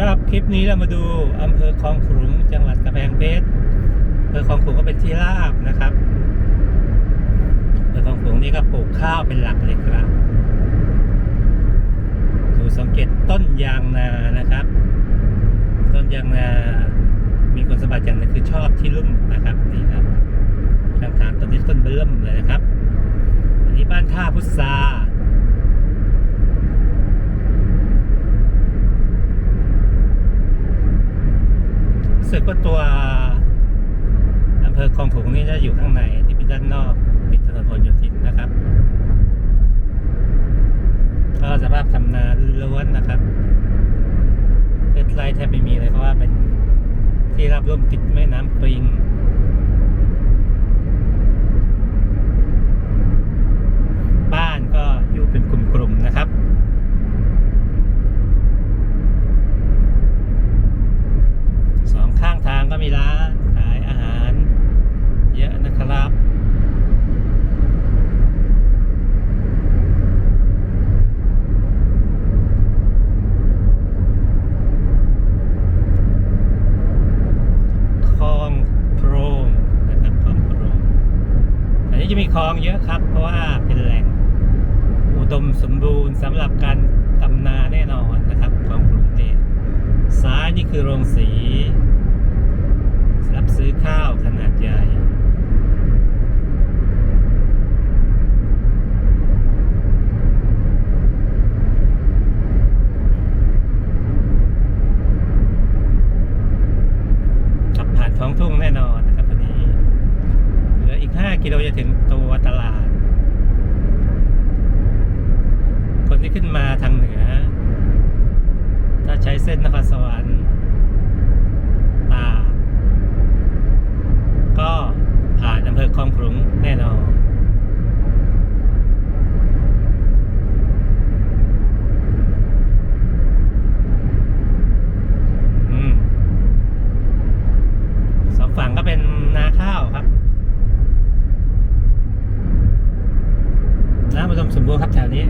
ครับคลิปนี้เรามาดูอำเภอคลองขลุงจังหวัดกำแพงเพชรอำเภอคลองขลุงก็เป็นที่ราบนะครับอำเภอคลองขลุงนี่ก็ปลูกข้าวเป็นหลักเลยครับ ดูสังเกตต้นยางนานะครับ ต้นยางนา มีคุณสมบัติอย่างหนึงคือชอบที่ลุ่มนะครับนี่ครับข้างทางต้นนี้ต้นเบิ่มเลยนะครับ อันนี้บ้านท่าพุทรา รู้ สึกว่าตัวอำเภอคลองขลุงนี่จะอยู่ข้างในที่เป็นด้านนอกติดถนนพหลโยธินนะครับ ก็สภาพทำนาล้วนนะครับเอ็ดไลท์แทบไม่มีเลยเพราะว่าเป็นที่รับร่วมติดแม่น้ำปิง บ้านก็อยู่เป็นกลุ่มๆนะครับ สองข้างทางก็มีร้านขายอาหาร เยอะนะครับ คลองโพรงนะครับคลองโพรงอันนี้จะมี คลองเยอะครับ เพราะว่าเป็นแหล่งอุดมสมบูรณ์สำหรับการทำนาแน่นอนนะครับ ของกรุงเทพซ้ายนี่คือโรงสีรับซื้อข้าวขนาดใหญ่ ขับผ่านท้องทุ่งแน่นอนนะครับตอนนี้ เหลืออี กิโลจะถึงตัวตลาด คนที่ขึ้นมาทางเหนือ ถ้าใช้เส้นนครสวรรค์ตากก็ผ่านอำเภอคลองขลุงแน่นอน อืม สองฝั่งก็เป็นนาข้าวครับ น้ำอุดมสมบูรณ์ครับ แถวนี้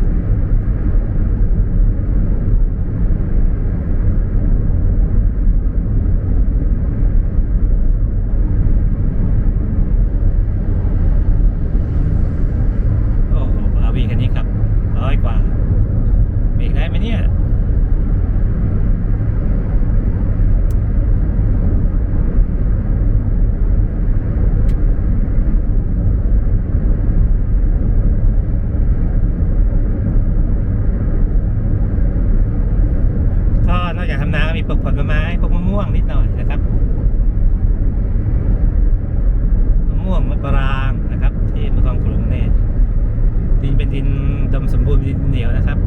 โอ้โหอาวีคันนี้ครับ ร้อยกว่าเบรกได้ไหมเนี่ย ก็นอกจากทำนาก็ มีปลูกผลไม้พวกมะม่วงนิดหน่อยนะครับมะม่วงมะปรางนะครับ ที่มะทองกรุงเนี่ยดินเป็นดินดมสมบูรณ์ดินเหนียวนะครับ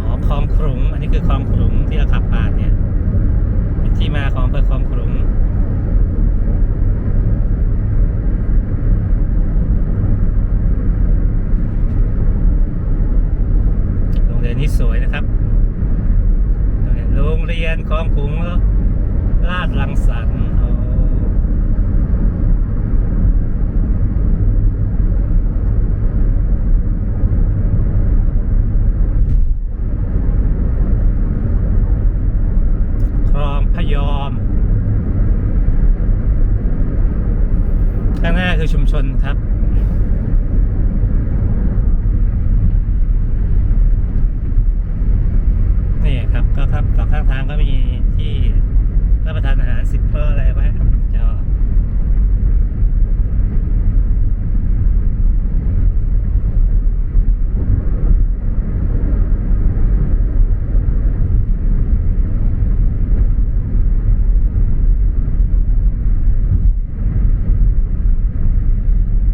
อ๋อคลองขลุงอันนี้คือคลองขลุงที่เราขับผ่านเนี่ยเป็นที่มาของอำเภอคลองขลุง โรงเรียนนี้สวยนะครับ โรงเรียนค ลาดลังสรรค์ลองพยอม ข้างหน้าคือชุมชนครับ นี่ครับก็ครับสองข้างทางก็มีที่รับประทานอาหารซิปเปอร์อะไรไว้จอด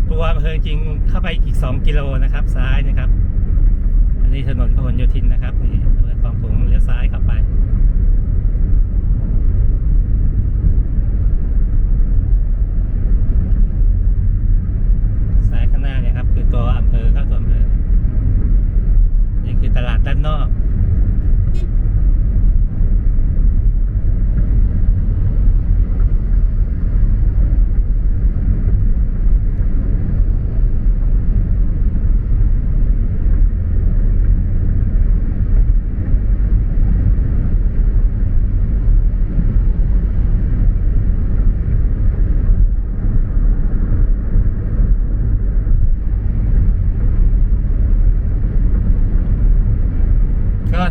ตัวอำเภอจริงเข้าไปอีก 2 กิโลนะครับ ซ้ายนะครับ อันนี้ถนนพหลโยธินนะครับนี่อำเภอคลองขลุงเลี้ยวซ้ายเข้าไป ซ้ายข้างหน้าเนี่ยครับ คือตัวอำเภอเข้าตัวอำเภอ นี่คือตลาดด้านนอก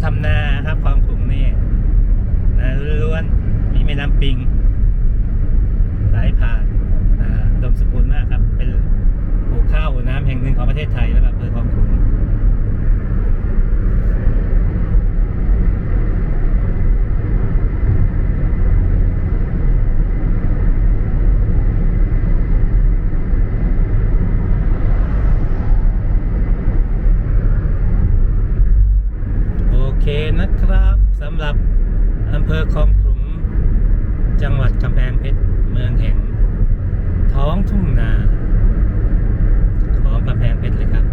ทำนาครับคลองขลุงนี่นะล้วนมีแม่น้ำปิงไหลผ่านนาอุดมสมบูรณ์มากครับ เป็นปลูกข้าวน้ำแห่งหนึ่งของประเทศไทยแล้วแบบอำเภอคลองขลุง โอเคนะครับสำหรับอำเภอคลองขลุง จังหวัดกำแพงเพชรเมืองแห่ง ท้องทุ่งนา ของกำแพงเพชรเลยครับ